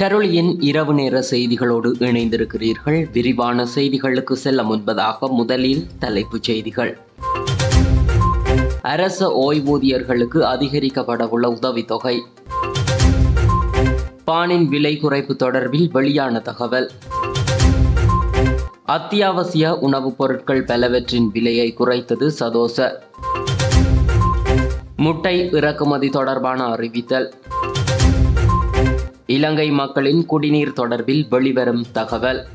கரோலியின் இரவு நேர செய்திகளோடு இணைந்திருக்கிறீர்கள். விரிவான செய்திகளுக்கு செல்ல முன்பதாக முதலில் தலைப்புச் செய்திகள். அரச ஓய்வூதியர்களுக்கு அதிகரிக்கப்படவுள்ள உதவித்தொகை. பானின் விலை குறைப்பு தொடர்பில் வெளியான தகவல். அத்தியாவசிய உணவுப் பொருட்கள் பலவற்றின் விலையை குறைத்தது சதோச. முட்டை இறக்குமதி தொடர்பான அறிவித்தல். இலங்கை மக்களின் குடிநீர் தொடர்பில் வெளிவரும் தகவல்.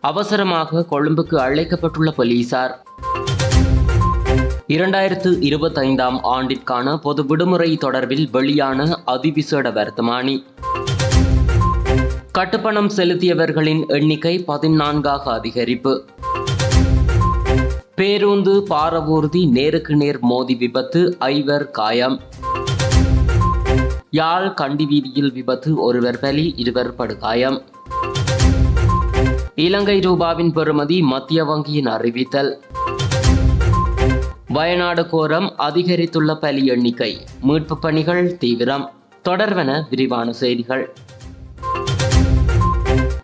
அவசரமாக கொழும்புக்கு அழைக்கப்பட்டுள்ள போலீசார். இரண்டாயிரத்து இருபத்தைந்தாம் ஆண்டிற்கான பொது விடுமுறை தொடர்பில் வெளியான அதிவிசேட வர்த்தமானி. கட்டுப்பணம் செலுத்தியவர்களின் எண்ணிக்கை பதினான்காக அதிகரிப்பு. பேருந்து பாரவூர்தி நேருக்கு நேர் மோதி விபத்து ஐவர் காயம். யாழ் கண்டி வீதியில் விபத்து ஒருவர் பலி இருவர் படுகாயம். இலங்கை ரூபாவின் பெறுமதி மத்திய வங்கியின் அறிவித்தல். வயநாடு கோரம் அதிகரித்துள்ள பலி எண்ணிக்கை மீட்பு பணிகள் தீவிரம். தொடர்வன விரிவான செய்திகள்.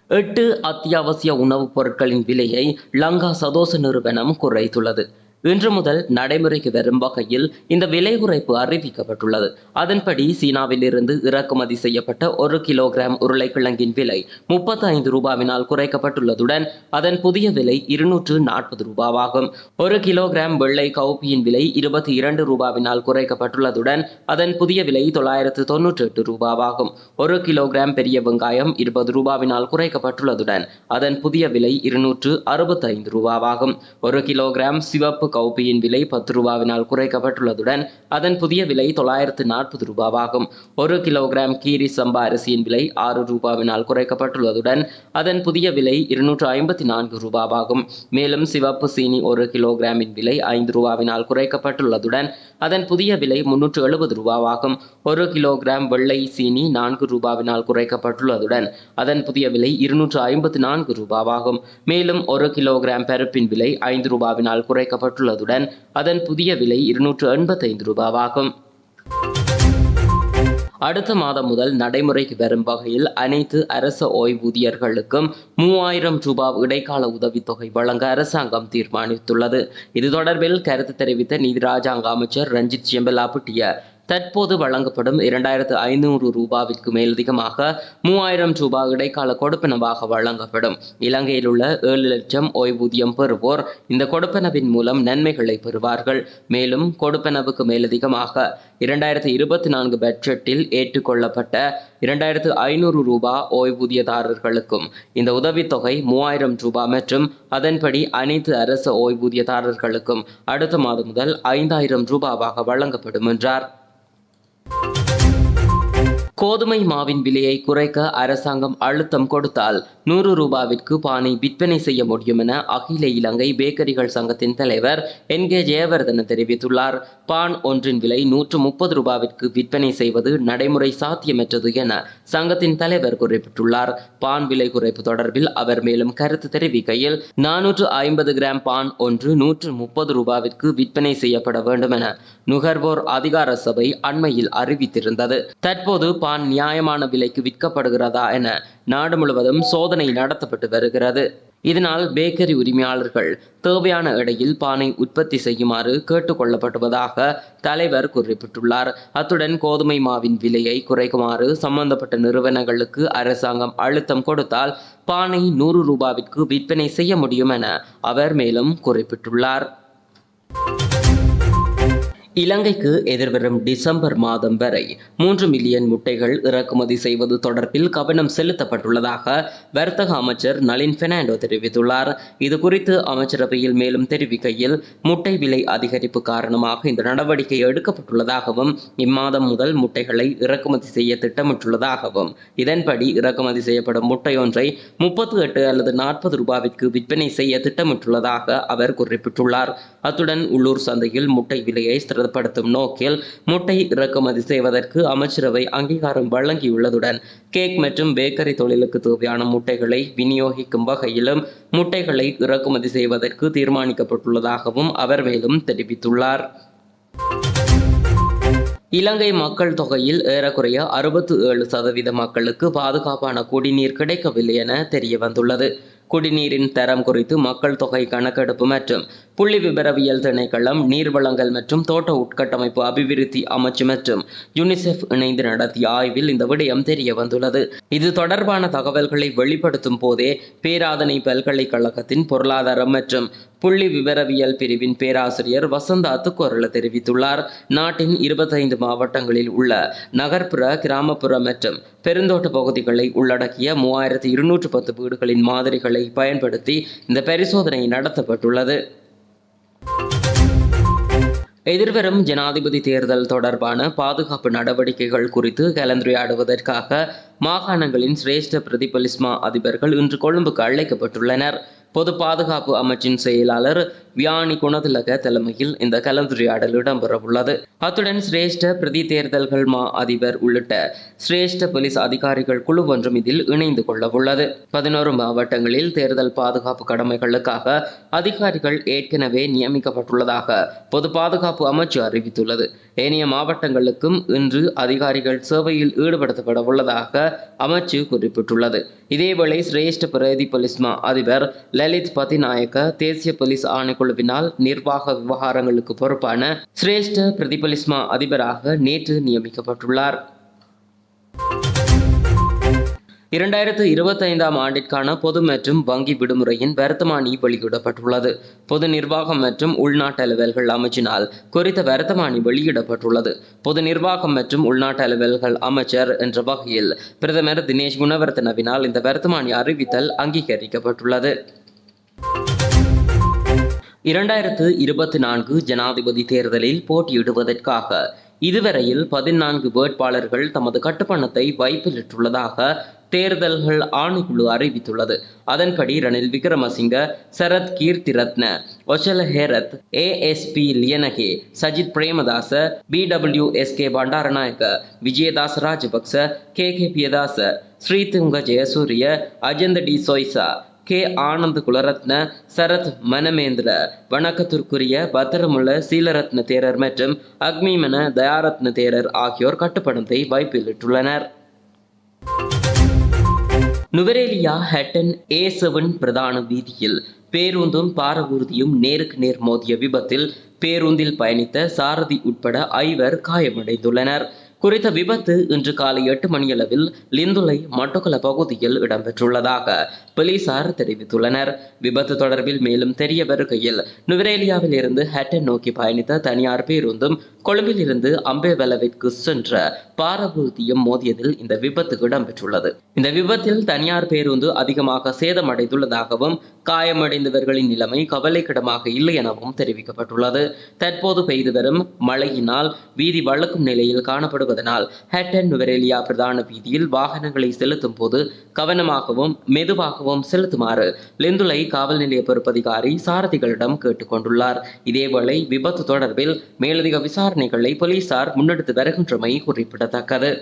எட்டு அத்தியாவசிய உணவுப் பொருட்களின் விலையை லங்கா சதோச நிறுவனம் குறைத்துள்ளது. இன்று முதல் நடைமுறைக்கு வரும் வகையில் இந்த விலை குறைப்பு அறிவிக்கப்பட்டுள்ளது. அதன்படி சீனாவில் இருந்து இறக்குமதி செய்யப்பட்ட ஒரு கிலோகிராம் உருளைக்கிழங்கின் விலை முப்பத்தி ஐந்து ரூபாவினால் குறைக்கப்பட்டுள்ளதுடன் அதன் புதிய விலை இருநூற்று நாற்பது ரூபாவாகும். ஒரு கிலோகிராம் வெள்ளை கவுப்பியின் விலை இருபத்தி இரண்டு ரூபாவினால் குறைக்கப்பட்டுள்ளதுடன் அதன் புதிய விலை தொள்ளாயிரத்து தொன்னூற்றி எட்டு ரூபாவாகும். ஒரு கிலோகிராம் பெரிய வெங்காயம் இருபது ரூபாவினால் குறைக்கப்பட்டுள்ளதுடன் அதன் புதிய விலை இருநூற்று அறுபத்தைந்து ரூபாவாகும். ஒரு கிலோகிராம் சிவப்பு கௌபியின் விலை பத்து ரூபாவினால் குறைக்கப்பட்டுள்ளதுடன் அதன் புதிய விலை தொள்ளாயிரத்து நாற்பது ரூபாவாகும். ஒரு கிலோகிராம் கீரி சம்பா அரிசியின் விலை ஆறு ரூபாவினால் குறைக்கப்பட்டுள்ளதுடன் அதன் புதிய விலை இருநூற்று ஐம்பத்தி நான்கு ரூபாவாகும். மேலும் சிவப்பு சீனி ஒரு கிலோகிராமின் விலை ஐந்து ரூபாவினால் குறைக்கப்பட்டுள்ளதுடன் அதன் புதிய விலை முன்னூற்று எழுபது ரூபாவாகும். ஒரு கிலோகிராம் வெள்ளை சீனி நான்கு ரூபாவினால் குறைக்கப்பட்டுள்ளதுடன் அதன் புதிய விலை இருநூற்று ஐம்பத்தி நான்கு ரூபாவாகும். மேலும் ஒரு கிலோகிராம் பருப்பின் விலை ஐந்து ரூபாவினால் குறைக்கப்பட்டுள்ளதுடன் அதன் புதிய விலை இருநூற்று எண்பத்தைந்து ரூபாவாகும். அடுத்த மாதம் முதல் நடைமுறைக்கு வரும் வகையில் அனைத்து அரச ஓய்வூதியர்களுக்கும் மூவாயிரம் ரூபாய் இடைக்கால உதவித்தொகை வழங்க அரசாங்கம் தீர்மானித்துள்ளது. இது தொடர்பில் கருத்து தெரிவித்த நீதி ராஜாங்க அமைச்சர் ரஞ்சித் செம்பலாப்புட்டிய தற்போது வழங்கப்படும் இரண்டாயிரத்து ஐநூறு ரூபாவிற்கு மேலதிகமாக மூவாயிரம் ரூபாய் இடைக்கால கொடுப்பனவாக வழங்கப்படும். இலங்கையில் உள்ள ஏழு லட்சம் ஓய்வூதியம் பெறுவோர் இந்த கொடுப்பனவின் மூலம் நன்மைகளை பெறுவார்கள். மேலும் கொடுப்பனவுக்கு மேலதிகமாக இரண்டாயிரத்து இருபத்தி நான்கு பட்ஜெட்டில் ஏற்றுக்கொள்ளப்பட்ட இரண்டாயிரத்து ஐநூறு ரூபாய் ஓய்வூதியதாரர்களுக்கும் இந்த உதவித்தொகை மூவாயிரம் ரூபாய் மற்றும் அதன்படி அனைத்து அரசு ஓய்வூதியதாரர்களுக்கும் அடுத்த மாதம் முதல் ஐந்தாயிரம் ரூபாவாக வழங்கப்படும் என்றார். கோதுமை மாவின் விலையை குறைக்க அரசாங்கம் அழுத்தம் கொடுத்தால் நூறு ரூபாவிற்கு பானை விற்பனை செய்ய முடியும் என அகில இலங்கை பேக்கரிகள் சங்கத்தின் தலைவர் என் கே ஜெயவர்தன தெரிவித்துள்ளார். பான் ஒன்றின் விலை நூற்று முப்பது ரூபாவிற்கு விற்பனை செய்வது நடைமுறை சாத்தியமற்றது என சங்கத்தின் தலைவர் குறிப்பிட்டுள்ளார். பான் விலை குறைப்பு தொடர்பில் அவர் மேலும் கருத்து தெரிவிக்கையில் நானூற்று ஐம்பது கிராம் பான் ஒன்று நூற்று முப்பது ரூபாவிற்கு விற்பனை செய்யப்பட வேண்டும் என நுகர்வோர் அதிகார சபை அண்மையில் அறிவித்திருந்தது. தற்போது பான் நியாயமான விலைக்கு விற்கப்படுகிறதா என நாடு முழுவதும் சோதனை நடத்தப்பட்டு வருகிறது. இதனால் பேக்கரி உரிமையாளர்கள் தேவையான எடையில் பானை உற்பத்தி செய்யுமாறு கேட்டுக்கொள்ளப்படுவதாக தலைவர் குறிப்பிட்டுள்ளார். அத்துடன் கோதுமை மாவின் விலையை குறைக்குமாறு சம்பந்தப்பட்ட நிறுவனங்களுக்கு அரசாங்கம் அழுத்தம் கொடுத்தால் பானை நூறு ரூபாவிற்கு விற்பனை செய்ய முடியும் என அவர் மேலும் குறிப்பிட்டுள்ளார். இலங்கைக்கு எதிர்வரும் டிசம்பர் மாதம் வரை மூன்று மில்லியன் முட்டைகள் இறக்குமதி செய்வது தொடர்பில் கவனம் செலுத்தப்பட்டுள்ளதாக வர்த்தக அமைச்சர் நளின் பெர்னாண்டோ தெரிவித்துள்ளார். இதுகுறித்து அமைச்சரவையில் மேலும் தெரிவிக்கையில் முட்டை விலை அதிகரிப்பு காரணமாக இந்த நடவடிக்கை எடுக்கப்பட்டுள்ளதாகவும் இம்மாதம் முதல் முட்டைகளை இறக்குமதி செய்ய திட்டமிட்டுள்ளதாகவும் இதன்படி இறக்குமதி செய்யப்படும் முட்டையொன்றை முப்பத்து எட்டு அல்லது நாற்பது ரூபாவிற்கு விற்பனை செய்ய திட்டமிட்டுள்ளதாக அவர் குறிப்பிட்டுள்ளார். அத்துடன் உள்ளூர் சந்தையில் முட்டை விலையை ஸ்திரப்படுத்தும் நோக்கில் முட்டை இறக்குமதி செய்வதற்கு அமைச்சரவை அங்கீகாரம் வழங்கியுள்ளதுடன் கேக் மற்றும் பேக்கரி தொழிலுக்கு தேவையான முட்டைகளை விநியோகிக்கும் வகையிலும் முட்டைகளை இறக்குமதி செய்வதற்கு தீர்மானிக்கப்பட்டுள்ளதாகவும் அவர் மேலும் தெரிவித்துள்ளார். இலங்கை மக்கள் தொகையில் ஏறக்குறைய அறுபத்து ஏழு சதவீத மக்களுக்கு பாதுகாப்பான குடிநீர் கிடைக்கவில்லை என தெரிய வந்துள்ளது குடிநீரின் தரம் குறித்து மக்கள் தொகை கணக்கெடுப்பு மற்றும் புள்ளி விபரவியல் திணைக்களம் நீர் வளங்கள் மற்றும் தோட்ட உட்கட்டமைப்பு அபிவிருத்தி அமைச்சு மற்றும் யுனிசெஃப் இணைந்து நடத்திய ஆய்வில் இந்த விடயம் தெரிய வந்துள்ளது இது தொடர்பான தகவல்களை வெளிப்படுத்தும் போதே பேராதனை பல்கலைக்கழகத்தின் பொருளாதாரம் மற்றும் புள்ளி விவரவியல் பிரிவின் பேராசிரியர் வசந்த துக்கோரல தெரிவித்துள்ளார். நாட்டின் இருபத்தைந்து மாவட்டங்களில் உள்ள நகர்ப்புற கிராமப்புற மற்றும் பெருந்தோட்ட பகுதிகளை உள்ளடக்கிய மூவாயிரத்தி இருநூற்று பத்து வீடுகளின் மாதிரிகளை பயன்படுத்தி இந்த பரிசோதனை நடத்தப்பட்டுள்ளது. எதிர்வரும் ஜனாதிபதி தேர்தல் தொடர்பான பாதுகாப்பு நடவடிக்கைகள் குறித்து கலந்துரையாடுவதற்காக மாகாணங்களின் சிரேஷ்ட பிரதிபலிஸ்மா அதிபர்கள் இன்று கொழும்புக்கு அழைக்கப்பட்டுள்ளனர். பொது பாதுகாப்பு அமைச்சின் செயலாளர் வியானி குணதிலக தலைமையில் இந்த கலந்துரையாடல் இடம்பெறவுள்ளது. அத்துடன் சிரேஷ்ட பிரதி தேர்தல்கள் மா அதிபர் உள்ளிட்ட சிரேஷ்ட போலீஸ் அதிகாரிகள் குழு ஒன்றும் இதில் இணைந்து கொள்ளவுள்ளது. பதினோரு மாவட்டங்களில் தேர்தல் பாதுகாப்பு கடமைகளுக்காக அதிகாரிகள் ஏற்கனவே நியமிக்கப்பட்டுள்ளதாக பொது பாதுகாப்பு அமைச்சு அறிவித்துள்ளது. ஏனைய மாவட்டங்களுக்கும் இன்று அதிகாரிகள் சேவையில் ஈடுபடுத்தப்பட உள்ளதாக அமைச்சு குறிப்பிட்டுள்ளது. இதேவேளை சிரேஷ்ட பிரதி பொலிஸ்மா அதிபர் லலித் பதிநாயக்க தேசிய போலீஸ் ஆணைக்குழுவினால் நிர்வாக விவகாரங்களுக்கு பொறுப்பான சிரேஷ்ட பிரதிபலிஸ்மா அதிபராக நேற்று நியமிக்கப்பட்டுள்ளார். இரண்டாயிரத்து இருபத்தைந்தாம் ஆண்டிற்கான பொது மற்றும் வங்கி விடுமுறையின் வர்த்தமானி வெளியிடப்பட்டுள்ளது. பொது நிர்வாகம் மற்றும் உள்நாட்டு அலுவல்கள் அமைச்சினால் குறித்த வர்த்தமானி வெளியிடப்பட்டுள்ளது. பொது நிர்வாகம் மற்றும் உள்நாட்டு அலுவல்கள் அமைச்சர் என்ற வகையில் பிரதமர் தினேஷ் குணவர்த்தனவினால் இந்த வர்த்தமானி அறிவித்தல் அங்கீகரிக்கப்பட்டுள்ளது. இரண்டாயிரத்து இருபத்தி நான்கு ஜனாதிபதி தேர்தலில் போட்டியிடுவதற்காக இதுவரையில் பதினான்கு வேட்பாளர்கள் தமது கட்டுப்பணத்தை வைப்பிலிட்டுள்ளதாக தேர்தல்கள் ஆணைக்குழு அறிவித்துள்ளது. அதன்படி Ranil Wickremesinghe Sarath Keerthi Ratne Oshala Herath ASP Liyanage Sajith Premadasa PW S K Bandaranayake Wijeyadasa Rajapakshe K K Piyadasa Sirithunga Jayasuriya Ajantha D Zoysa K Anand Kularatne Sarath Manamendra வணக்கத்திற்குரிய பத்திரமுள்ள சீலரத்ன தேரர் மற்றும் அக்மிமன தயாரத்ன தேரர் ஆகியோர் கட்டுப்பணத்தை வைப்பிலிட்டுள்ளனர் நுவரேலியா ஹட்டன் ஏ செவன் பிரதான வீதியில் பேருந்தும் பாரவூர்தியும் நேருக்கு நேர் மோதிய விபத்தில் பேருந்தில் பயணித்த சாரதி உட்பட ஐவர் காயமடைந்துள்ளனர். குறித்த விபத்து இன்று காலை எட்டு மணியளவில் லிந்துலை மட்டக்குள பகுதியில் இடம்பெற்றுள்ளதாக போலீசார் தெரிவித்துள்ளனர். விபத்து தொடர்பில் மேலும் தெரிய வருகையில் நுவரேலியாவில் இருந்து ஹட்டன் நோக்கி பயணித்த தனியார் பேருந்தும் கொழும்பில் இருந்து அம்பேவலவிற்கு சென்ற பாரபூர்த்தியும் மோதியதில் இந்த விபத்து இடம்பெற்றுள்ளது. இந்த விபத்தில் தனியார் பேருந்து அதிகமாக சேதமடைந்துள்ளதாகவும் காயமடைந்தவர்களின் நிலைமை கவலைக்கிடமாக இல்லை எனவும் தெரிவிக்கப்பட்டுள்ளது. தற்போது பெய்து வரும் மழையினால் வீதி வழக்கும் நிலையில் காணப்படுவதனால் ஹட்டன் நுவரெலியா பிரதான வீதியில் வாகனங்களை செலுத்தும் போது கவனமாகவும் மெதுவாகவும் செலுத்துமாறு லெந்துலை காவல் நிலைய பொறுப்பதிகாரி சாரதிகளிடம் கேட்டுக்கொண்டுள்ளார். இதேவேளை விபத்து தொடர்பில் மேலதிக விசாரணைகளை போலீசார் முன்னெடுத்து வருகின்றமை குறிப்பிடத்தக்கது.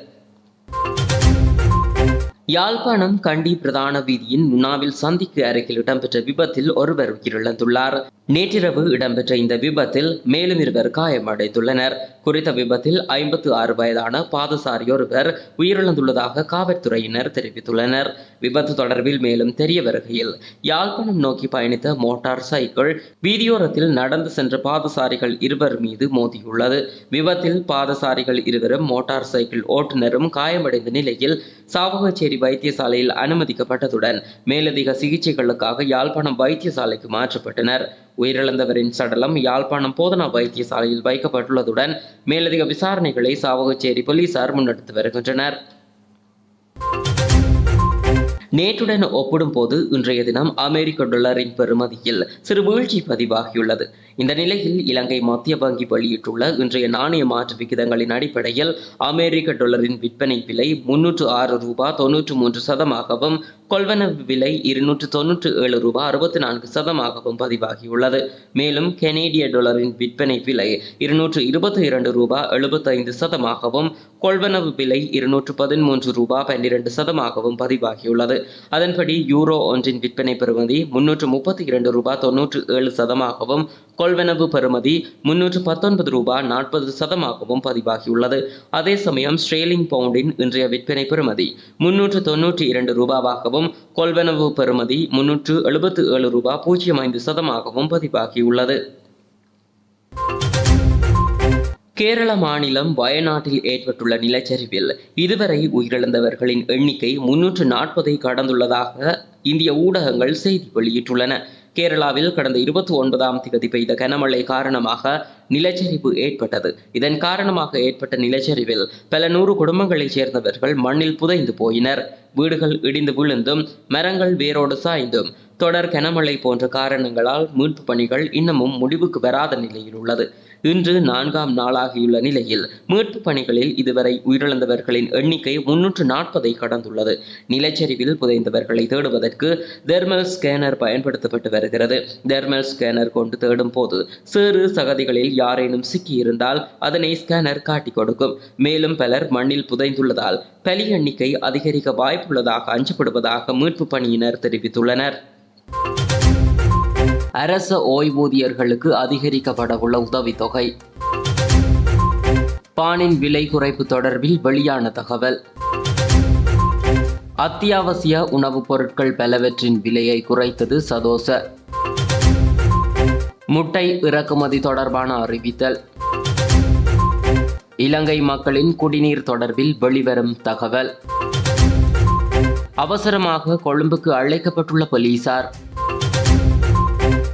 யாழ்ப்பாணம் கண்டி பிரதான வீதியின் முன்னாவில் சந்திக்கு அருகில் இடம்பெற்ற விபத்தில் ஒருவர் உயிரிழந்துள்ளார். நேற்றிரவு இடம்பெற்ற இந்த விபத்தில் மேலும் இருவர் காயமடைந்துள்ளனர். குறித்த விபத்தில் ஐம்பத்து ஆறு வயதான பாதசாரி ஒருவர் உயிரிழந்துள்ளதாக காவல்துறையினர் தெரிவித்துள்ளனர். விபத்து தொடர்பில் மேலும் தெரிய வருகையில் யாழ்ப்பாணம் நோக்கி பயணித்த மோட்டார் சைக்கிள் வீதியோரத்தில் நடந்து சென்ற பாதசாரிகள் இருவர் மீது மோதியுள்ளது. விபத்தில் பாதசாரிகள் இருவரும் மோட்டார் சைக்கிள் ஓட்டுநரும் காயமடைந்த நிலையில் சாவகச்சேரி வைத்தியசாலையில் அனுமதிக்கப்பட்டதுடன் மேலதிக சிகிச்சைகளுக்காக யாழ்ப்பாணம் வைத்தியசாலைக்கு மாற்றப்பட்டனர். உயிரிழந்தவரின் சடலம் யாழ்ப்பாணம் போதனா வைத்தியசாலையில் வைக்கப்பட்டுள்ளதுடன் மேலதிக விசாரணைகளை சாவகச்சேரி போலீசார் முன்னெடுத்து வருகின்றனர். நேற்றுடன் ஒப்பிடும்போது இன்றைய தினம் அமெரிக்க டாலரின் பெறுமதியில் சிறு வீழ்ச்சி பதிவாகியுள்ளது. இந்த நிலையில் இலங்கை மத்திய வங்கி வெளியிட்டுள்ள இன்றைய நாணய மாற்று விகிதங்களின் அடிப்படையில் அமெரிக்க டாலரின் விற்பனை விலை முன்னூற்று ஆறு ரூபாய் தொன்னூற்று மூன்று சதமாகவும் கொள்வனவு விலை இருநூற்று தொன்னூற்று ஏழு ரூபாய் அறுபத்தி நான்கு சதமாகவும் பதிவாகியுள்ளது. மேலும் கெனேடிய டாலரின் விற்பனை விலை இருநூற்று இருபத்தி இரண்டு ரூபாய் எழுபத்தைந்து சதமாகவும் கொள்வனவு விலை இருநூற்று பதிமூன்று ரூபாய் பன்னிரண்டு சதமாகவும் பதிவாகியுள்ளது. அதன்படி யூரோ ஒன்றின் விற்பனை பெறுமதி முன்னூற்று முப்பத்தி இரண்டு ரூபாய் தொன்னூற்று ஏழு சதமாகவும் கொள்வனவு பெறுமதி முன்னூற்று பத்தொன்பது ரூபாய் நாற்பது சதமாகவும் பதிவாகியுள்ளது. அதே சமயம் ஸ்ட்ரேலிங் பவுண்டின் இன்றைய விற்பனை பெறுமதி முன்னூற்று தொன்னூற்றி இரண்டு ரூபாவாகவும் கொள்வனவு பெறுமதி முன்னூற்று எழுபத்து ஏழு ரூபாய் பூஜ்ஜியம் ஐந்து சதமாகவும் பதிவாகியுள்ளது. கேரள மாநிலம் வயநாட்டில் ஏற்பட்டுள்ள நிலச்சரிவில் இதுவரை உயிரிழந்தவர்களின் எண்ணிக்கை முன்னூற்று நாற்பதை கடந்துள்ளதாக இந்திய ஊடகங்கள் செய்தி வெளியிட்டுள்ளன. கேரளாவில் கடந்த இருபத்தி ஒன்பதாம் தேதி பெய்த கனமழை காரணமாக நிலச்சரிவு ஏற்பட்டது. இதன் காரணமாக ஏற்பட்ட நிலச்சரிவில் பல நூறு குடும்பங்களைச் சேர்ந்தவர்கள் மண்ணில் புதைந்து போயினர். வீடுகள் இடிந்து விழுந்தும் மரங்கள் வேரோடு சாய்ந்தும் தொடர் கனமழை போன்ற காரணங்களால் மீட்பு பணிகள் இன்னமும் முடிவுக்கு வராத நிலையில் உள்ளது. இன்று நான்காம் நாளாகியுள்ள நிலையில் மீட்பு பணிகளில் இதுவரை உயிரிழந்தவர்களின் எண்ணிக்கை முன்னூற்று நாற்பதை கடந்துள்ளது. நிலச்சரிவில் புதைந்தவர்களை தேடுவதற்கு தெர்மல் ஸ்கேனர் பயன்படுத்தப்பட்டு வருகிறது. தெர்மல் ஸ்கேனர் கொண்டு தேடும் போது சிறு சகதிகளில் யாரேனும் சிக்கியிருந்தால் அதனை ஸ்கேனர் காட்டிக் கொடுக்கும். மேலும் பலர் மண்ணில் புதைந்துள்ளதால் பலி எண்ணிக்கை அதிகரிக்க வாய்ப்புள்ளதாக அஞ்சப்படுவதாக மீட்பு பணியினர் தெரிவித்துள்ளனர். அரச ஓய்வூதியர்களுக்கு அதிகரிக்கப்படவுள்ள உதவித்தொகை. பானின் விலை குறைப்பு தொடர்பில் வெளியான தகவல். அத்தியாவசிய உணவுப் பொருட்கள் பலவற்றின் விலையை குறைத்தது சதோச. முட்டை இறக்குமதி தொடர்பான அறிவித்தல். இலங்கை மக்களின் குடிநீர் தொடர்பில் வெளிவரும் தகவல். அவசரமாக கொழும்புக்கு அழைக்கப்பட்டுள்ள போலீசார்.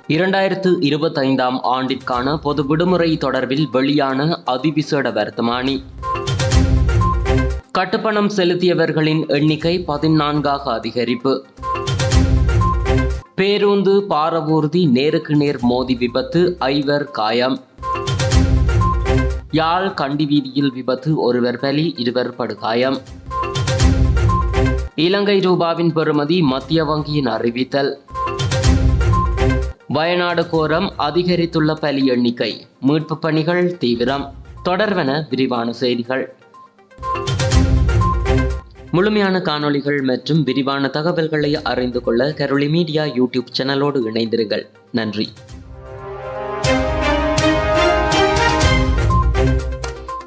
இரண்டாயிரத்து இருபத்தைந்தாம் ஆண்டிற்கான பொது விடுமுறை தொடர்பில் வெளியான அதிவிசேட வர்த்தமானி. கட்டுப்பணம் செலுத்தியவர்களின் எண்ணிக்கை பதினான்காக அதிகரிப்பு. பேருந்து பாரவூர்தி நேருக்கு நேர் மோதி விபத்து ஐவர் காயம். யாழ் கண்டி வீதியில் விபத்து ஒருவர் பலி இருவர் படுகாயம். இலங்கை ரூபாவின் பெறுமதி மத்திய வங்கியின் அறிவித்தல். வயநாடு கோரம் அதிகரித்துள்ள பலி எண்ணிக்கை. மீட்பு பணிகள் தீவிரம். தொடர்வன விரிவான செய்திகள். முழுமையான காணொளிகள் மற்றும் விரிவான தகவல்களை அறிந்து கொள்ள கரோலி மீடியா யூடியூப் சேனலோடு இணைந்திருங்கள். நன்றி.